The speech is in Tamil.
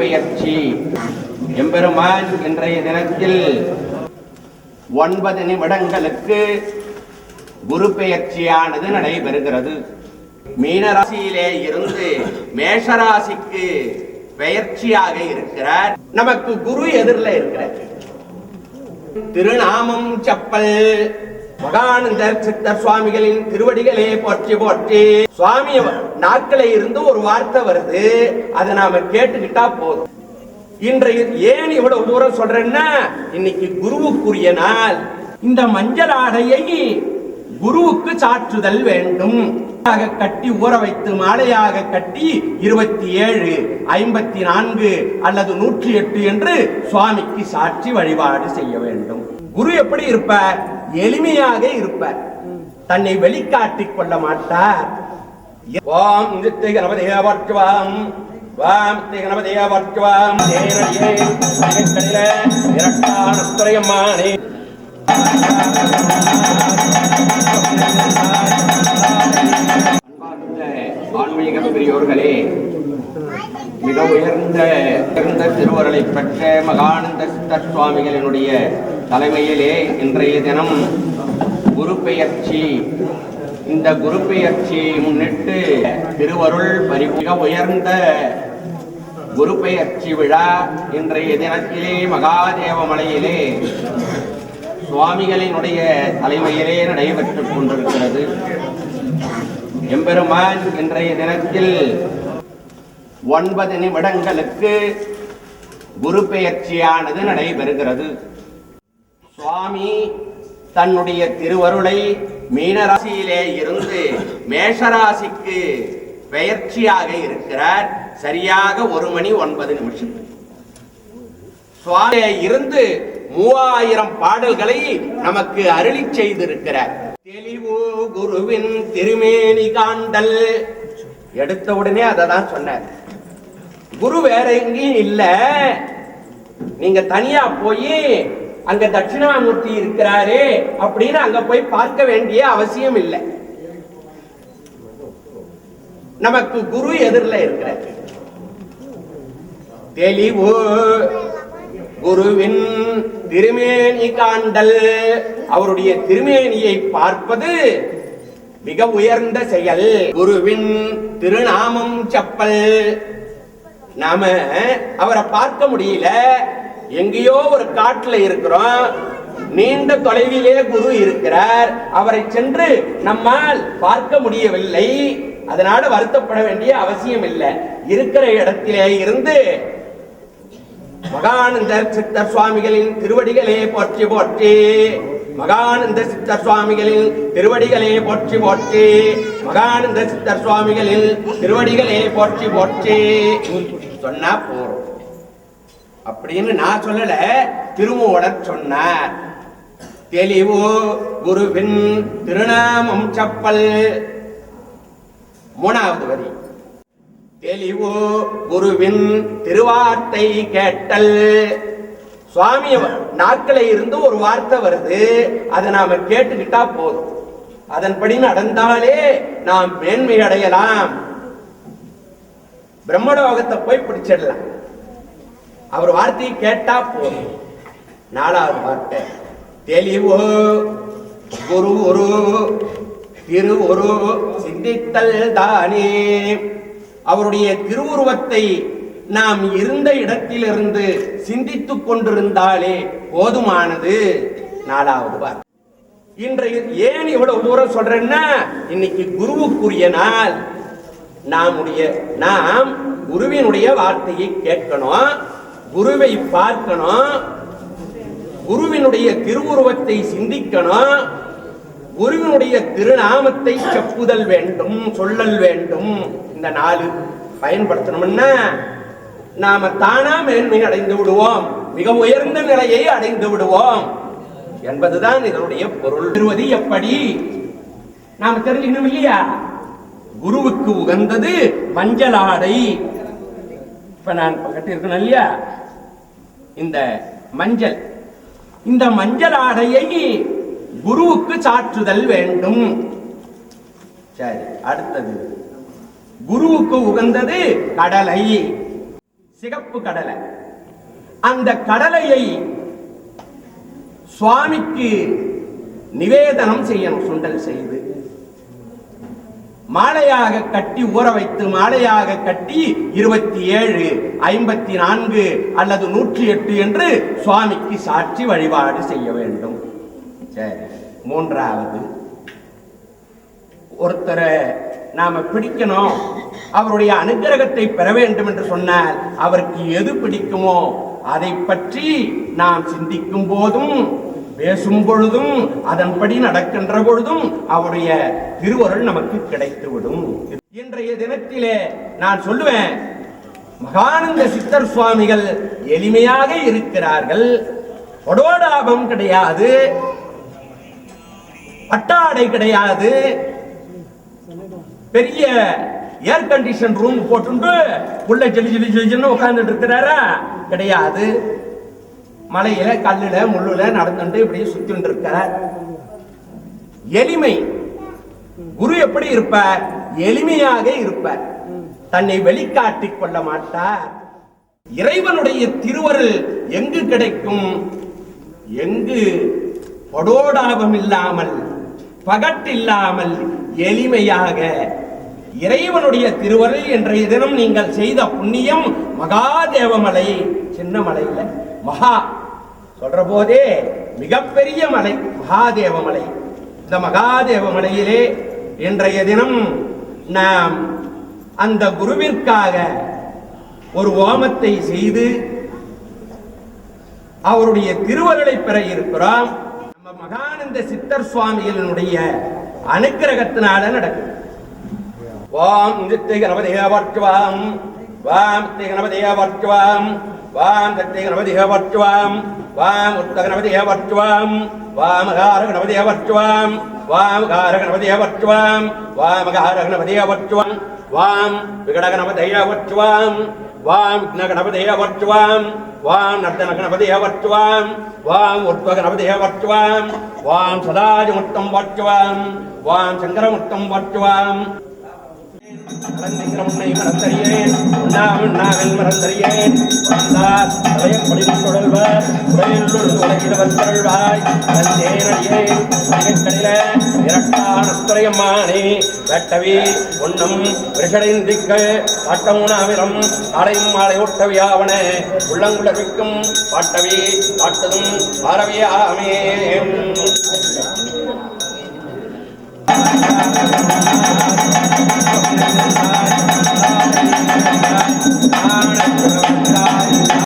பெயர்ச்சி எம்பெருமான் இன்றைய தினத்தில் ஒன்பது நிமிடங்களுக்கு குரு பெயர்ச்சியானது நடைபெறுகிறது. மீனராசியிலே இருந்து மேஷராசிக்கு பெயர்ச்சியாக இருக்கிறார். நமக்கு குரு எதிரில் இருக்கிறார். திருநாமம் செப்பல் மகானந்தர் சித்தர் சுவாமிகளின் திருவடிகளே போற்றி போற்றி. சுவாமி நாட்களை இருந்து ஒரு வார்த்தை வருது. அதை நாம கேட்டுக்கிட்டா போதும். இன்றைய ஏன் இவ்வளவு தூரம் சொல்றேன்னா இன்னைக்கு குருவுக்குரிய நாள். இந்த மஞ்சள் ஆடையை குருவுக்கு சாற்றுதல் வேண்டும். ஆக கட்டி ஊற வைத்து மாலையாக கட்டி இருபத்தி ஏழு ஐம்பத்தி நான்கு அல்லது நூற்றி எட்டு என்று சுவாமிக்கு சாட்சி வழிபாடு செய்ய வேண்டும். குரு எப்படி இருப்பார்? எளிமையாக இருப்பார். தன்னை வெளிக்காட்டிக் கொள்ள மாட்டார். ஓம் நித்திய கணபதிய வர்ச்சுவாம் வாம் நித்திய கணபதிய வர்ச்சுவாம் நேரடியே கடையில இரட்டான துறையம்மானே. அன்பார்ந்த ஆன்மீக பெரியோர்களே மிக உயர்ந்த உயர்ந்த திருவருளை பெற்ற மகானந்த சித்தர் சுவாமிகளினுடைய தலைமையிலே இன்றைய தினம் குரு பெயர்ச்சி. இந்த குரு பெயர்ச்சியை முன்னிட்டு திருவருள் பரி மிக உயர்ந்த குரு பெயர்ச்சி விழா இன்றைய தினத்திலே மகாதேவ மலையிலே சுவாமிகளினுடைய தலைமையிலே நடைபெற்றுக் கொண்டிருக்கிறது. எம்பெருமான் இன்றைய தினத்தில் ஒன்பது நிமிடங்களுக்கு குரு பெயர்ச்சியானது நடைபெறுகிறது. சுவாமி தன்னுடைய திருவருளை மீனராசியிலே இருந்து மேஷராசிக்கு பெயர்ச்சியாக இருக்கிறார். சரியாக ஒரு மணி ஒன்பது நிமிஷம். சுவாமியை இருந்து மூவாயிரம் பாடல்களை நமக்கு அருளி செய்திருக்கிறார். தெளிவு குருவின் திருமேனி காண்டல். எடுத்த உடனே அதை தான் சொன்னார். குரு வேற எங்கேயும் இல்ல. நீங்க தனியா போய் அங்க தட்சிணாமூர்த்தி இருக்கிறாரே அப்படின்னு அங்க போய் பார்க்க வேண்டிய அவசியம் இல்லை. நமக்கு குரு எதிரில் இருக்கிறார். தெளிவு. குருவின் திருமேனி காண்டல். அவருடைய திருமேனியை பார்ப்பது மிக உயர்ந்த செயல். குருவின் திருநாமம் செப்பல் நாம அவரை பார்க்க முடியல. எங்கேயோ ஒரு காட்டுல இருக்கிறோம். நீண்ட தொலைவிலே குரு இருக்கிறார். அவரை சென்று நம்மால் பார்க்க முடியவில்லை. அதனால வருத்தப்பட வேண்டிய அவசியம் இல்லை. இருக்கிற இடத்திலே இருந்து மகானந்தர் சித்தர் சுவாமிகளின் திருவடிகளே போற்றி போற்றி மகானந்த சித்தர் சுவாமிகளின் திருவடிகளே போற்றி போற்றி மகானந்த சித்தர் சுவாமிகளின் திருவடிகளே போற்றி போற்றி. சொன்னா போறோம். அப்படின்னு நான் சொல்லல திருமூலர் சொன்னார். தெளிவு குருவின் திருநாமம் செப்பல். மூணாவது வரி. தெளிவு குருவின் திருவார்த்தை கேட்டல். சுவாமி நாட்களை இருந்து ஒரு வார்த்தை வருது. அதை நாம கேட்டுக்கிட்டா போதும். அதன்படி நடந்தாலே நாம் மேன்மை அடையலாம் பிரம்மலோகத்தை போய் பிடிச்சிடலாம். அவர் வார்த்தையை கேட்டா போதும். நாலாவது வார்த்தை தெளிவு குரு ஒரு திரு ஒரு சிந்தித்தல் தானே. அவருடைய திருவுருவத்தை நாம் இருந்த இடத்திலிருந்து சிந்தித்துக் கொண்டிருந்தாலே போதுமானது. நாலாவது வார்த்தை. இன்றைய ஏன் இவ்வளவு தூரம் சொல்றேன்னா இன்னைக்கு குருவுக்குரிய நாள் நாமுடைய நாம் குருவினுடைய வார்த்தையை கேட்கணும் குருவை பார்க்கணும் குருவினுடைய திருவுருவத்தை சிந்திக்கணும் குருவினுடைய திருநாமத்தை செப்புதல் வேண்டும் சொல்லல் வேண்டும். இந்த நாலு பயன்படுத்தணும்னா நாம தானா மேன்மை அடைந்து விடுவோம். மிக உயர்ந்த நிலையை அடைந்து விடுவோம். என்பதுதான் இதனுடைய பொருள். எப்படி? நாம தெரிஞ்சுக்கணும் இல்லையா? குருவுக்கு உகந்தது மஞ்சள் ஆடை இப்ப நான் இப்ப கட்டியிருக்கணும் இல்லையா? இந்த மஞ்சள். இந்த மஞ்சள் ஆடையை குருவுக்கு சாற்றுதல் வேண்டும். சரி அடுத்தது. குருவுக்கு உகந்தது கடலை. சிகப்பு கடலை. அந்த கடலையை சுவாமிக்கு நிவேதனம் செய்யணும் சுண்டல் செய்து. மாலையாக கட்டி ஊற வைத்து மாலையாக கட்டி இருபத்தி ஏழு ஐம்பத்தி நான்கு அல்லது நூற்றி எட்டு என்று சுவாமிக்கு சாட்சி வழிபாடு செய்ய வேண்டும். சரி மூன்றாவது. ஒருத்தரை நாம பிடிக்கணும். அவருடைய அனுகிரகத்தை பெற வேண்டும் என்று சொன்னால் அவருக்கு எது பிடிக்குமோ அதை பற்றி நாம் சிந்திக்கும் போதும் பேசும் பொழுதும் அதன்படி நடக்கின்ற பொழுதும் அவருடைய திருவருள் நமக்கு கிடைத்துவிடும். இன்றைய தினத்திலே நான் சொல்லுவேன் மகானந்த சித்தர் சுவாமிகள் எளிமையாக இருக்கிறார்கள். கொடோடாபம் கிடையாது. பட்டாடை கிடையாது. பெரிய ஏர் கண்டிஷன் ரூம் போட்டுண்டு உள்ள ஜெலி ஜெலி ஜெலிஜின்னு உட்கார்ந்துட்டு இருக்கிறாரா? கிடையாது. மலையில கல்லுல முள்ளுல நடந்துட்டு இப்படி சுத்திட்டு இருக்கார் எளிமை. குரு எப்படி இருப்பார் எளிமையாக இருப்பார் தன்னை வெளிக்காட்டிக் கொள்ள மாட்டார். இறைவனுடைய திருவருள் எங்கு கிடைக்கும்? எங்கு? படோடாபம் இல்லாமல் பகட்டில்லாமல் எளிமையாக. இறைவனுடைய திருவருள் என்ற தினம் நீங்கள் செய்த புண்ணியம் மகாதேவமலை சின்ன மலையில். மகா சொல்ற போதே மிகப்பெரிய மலை மகாதேவமலை இந்த மகாதேவமலையிலே இன்றைய தினம் நாம் அந்த குருவிற்காக ஒரு ஓமத்தை செய்து அவருடைய திருவருளை பெற இருக்கிறோம். நம்ம மகானந்த சித்தர் சுவாமிகளினுடைய அனுக்கிரகத்தினால நடக்குது. வாம் நித்திய கணபதிய வாம் நித்திய கணபதிய வர்ச்சுவாம் வாம் நித்திய கணபதி வர்ச்சுவாம் வாம் உத்த கணபதி வர்ச்சுவாம் வாமகார கணபதி வர்ச்சுவாம் வாமகார கணபதி வர்ச்சுவாம் வாமகார கணபதி வர்ச்சுவாம் வாம் விகட கணபதிய வர்ச்சுவாம் வாம் விக்ன கணபதிய வர்ச்சுவாம் வாம் நர்த்தன கணபதி வர்ச்சுவாம் வாம் உத்வ கணபதி வர்ச்சுவாம் வாம் சதாஜமுத்தம் வர்ச்சுவாம் வாம் சங்கரமுத்தம் வர்ச்சுவாம் அலங்கிரமுன்னை மறந்தறியேன். உண்ணாமல் நாவில் மறந்தறியேன். வந்தார் தலையம் பொழில் தொடர்வர் உடலில் உலகில் வந்தருள்வாய் தந்தேனடியேன் மிகக்கடில இரட்டான துறையம்மானே. வெட்டவி உண்ணும் விஷடைந்திக்கு காட்டமுனாவிரம் காலையும் மாலை ஒட்டவியாவன உள்ளங்குளவிக்கும் பாட்டவி காட்டதும் பாரவியாமே ஆனந்தம்